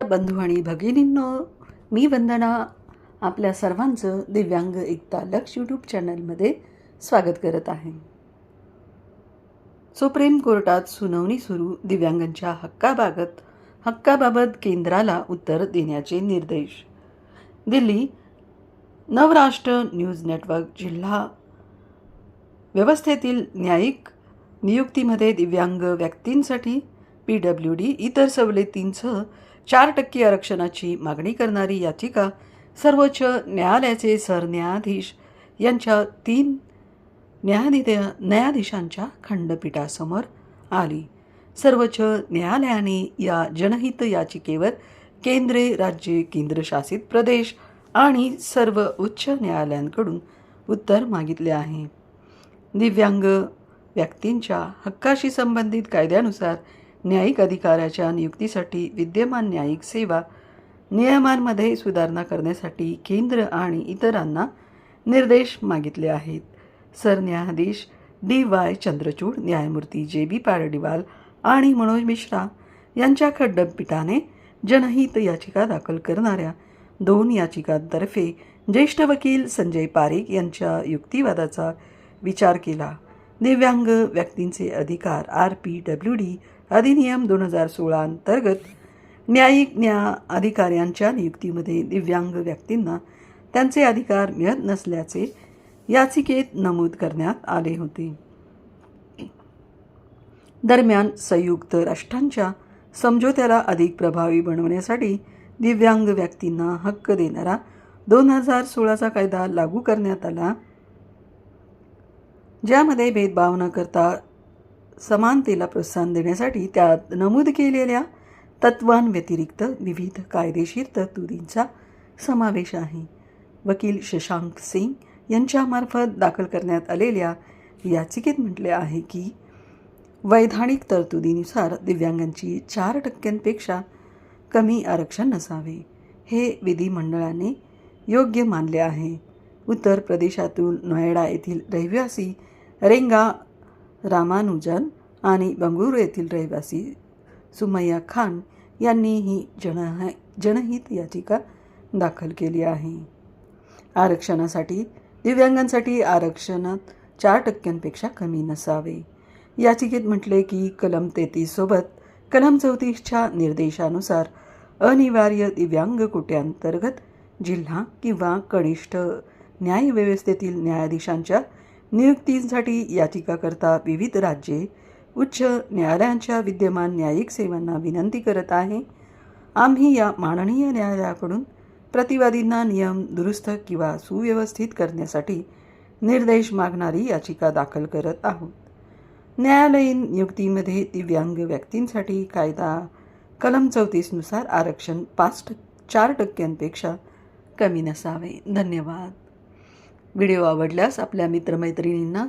बंधू आणि भगिनींनो मी वंदना आपल्या सर्वांचं दिव्यांग एकता लक्ष यूट्यूब चॅनलमध्ये स्वागत करत आहे. सुप्रीम कोर्टात सुनावणी सुरू दिव्यांगांच्या हक्काबाबत हक्काबाबत केंद्राला उत्तर देण्याचे निर्देश. दिल्ली नवराष्ट्र न्यूज नेटवर्क जिल्हा व्यवस्थेतील न्यायिक नियुक्तीमध्ये दिव्यांग व्यक्तींसाठी पी डब्ल्यू डी इतर सवलतींसह चार टक्के आरक्षणाची मागणी करणारी याचिका सर्वोच्च न्यायालयाचे सरन्यायाधीश यांच्या तीन न्यायाधि न्यायाधीशांच्या खंडपीठासमोर आली. सर्वोच्च न्यायालयाने या जनहित याचिकेवर केंद्रे राज्ये केंद्रशासित प्रदेश आणि सर्व उच्च न्यायालयांकडून उत्तर मागितले आहे. दिव्यांग व्यक्तींच्या हक्काशी संबंधित कायद्यानुसार न्यायिक अधिकाऱ्याच्या नियुक्तीसाठी विद्यमान न्यायिक सेवा नियमांमध्ये सुधारणा करण्यासाठी केंद्र आणि इतरांना निर्देश मागितले आहेत. सरन्यायाधीश डी वाय चंद्रचूड न्यायमूर्ती जे बी पारडीवाल आणि मनोज मिश्रा यांच्या खंडपीठाने जनहित याचिका दाखल करणाऱ्या दोन याचिकांतर्फे ज्येष्ठ वकील संजय पारिक यांच्या युक्तिवादाचा विचार केला. दिव्यांग व्यक्तींचे अधिकार आर पी डब्ल्यू डी अधिनियम दोन हजार सोळा अंतर्गत न्यायिक न्याय अधिकाऱ्यांच्या नियुक्तीमध्ये दिव्यांग व्यक्तींना त्यांचे अधिकार मिळत नसल्याचे याचिकेत नमूद करण्यात आले होते. दरम्यान संयुक्त राष्ट्रांच्या समझोत्याला अधिक प्रभावी बनवण्यासाठी दिव्यांग व्यक्तींना हक्क देणारा दोन हजार सोळाचा कायदा लागू करण्यात आला ज्यामध्ये भेदभाव न करता समानतेला प्रोत्साहन देण्यासाठी त्यात नमूद केलेल्या तत्वांव्यतिरिक्त विविध कायदेशीर तरतुदींचा समावेश आहे. वकील शशांक सिंग यांच्यामार्फत दाखल करण्यात आलेल्या याचिकेत म्हटले आहे की वैधानिक तरतुदीनुसार दिव्यांगांची चार टक्क्यांपेक्षा कमी आरक्षण नसावे हे विधिमंडळाने योग्य मानले आहे. उत्तर प्रदेशातून नोएडा येथील रहिवासी रेंगा रामानुजन आणि बंगळुरू येथील रहिवासी सुमय्या खान यांनी ही जन जनहित याचिका दाखल केली आहे. आरक्षणासाठी दिव्यांगांसाठी आरक्षणात चार टक्क्यांपेक्षा कमी नसावे. याचिकेत म्हटले की कलम तेहतीससोबत कलम चौतीसच्या निर्देशानुसार अनिवार्य दिव्यांग कोट्यांतर्गत जिल्हा किंवा कनिष्ठ न्यायव्यवस्थेतील न्यायाधीशांच्या नियुक्तींसाठी याचिकाकर्ता विविध राज्ये उच्च न्यायालयांच्या विद्यमान न्यायिक सेवांना विनंती करत आहे. आम्ही या माननीय न्यायालयाकडून प्रतिवादींना नियम दुरुस्त किंवा सुव्यवस्थित करण्यासाठी निर्देश मागणारी याचिका दाखल करत आहोत. न्यायालयीन नियुक्तीमध्ये दिव्यांग व्यक्तींसाठी कायदा कलम चौतीसनुसार आरक्षण पाच चार टक्क्यांपेक्षा कमी नसावे. धन्यवाद. व्हिडिओ आवडल्यास आपल्या मित्रमैत्रिणींना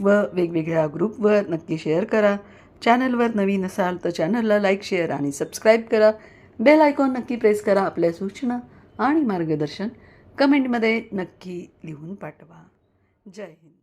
व वेगवेगळ्या ग्रुपवर नक्की शेअर करा. चॅनलवर नवीन असाल तर चॅनलला लाईक शेअर आणि सबस्क्राईब करा. बेल आयकॉन नक्की प्रेस करा आपल्या सूचना आणि मार्गदर्शन कमेंटमध्ये नक्की लिहून पाठवा. जय हिंद.